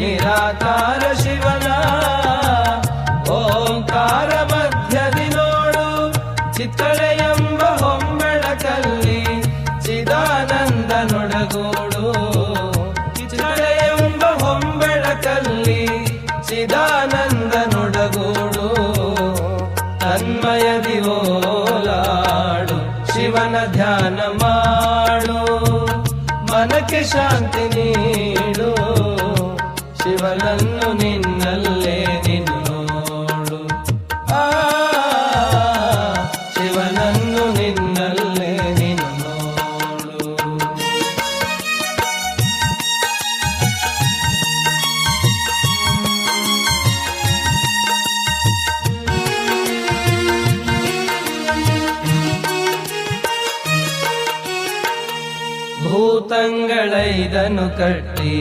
ನಿರಾಕಾರ ಶಿವನ ಓಂಕಾರ ಮಧ್ಯದಿ ನೋಡು ಚಿತ್ತಳೆ ಎಂಬ ಹೊಂಬೆಳಕಲ್ಲಿ ಚಿದಾನಂದ ನೊಡಗೂಡು ಚಿತ್ತಳೆ ಎಂಬ ಹೊಂಬೆಳಕಲ್ಲಿ ಚಿದಾನಂದ ನೊಡಗೂಡು ತನ್ಮಯದಿ ಓಲಾಡು ಶಿವನ ಧ್ಯಾನ ಮಾಡು ಮನಕ್ಕೆ ಶಾಂತಿ ನೀಡು ಶಿವನನ್ನು ನಿನ್ನಲ್ಲೇ ನಿನ್ನೋಡು ಆ ಶಿವನನ್ನು ನಿನ್ನಲ್ಲೇ ನಿನ್ನೋಡು ಭೂತಂಗಳೈದನು ಕಟ್ಟಿ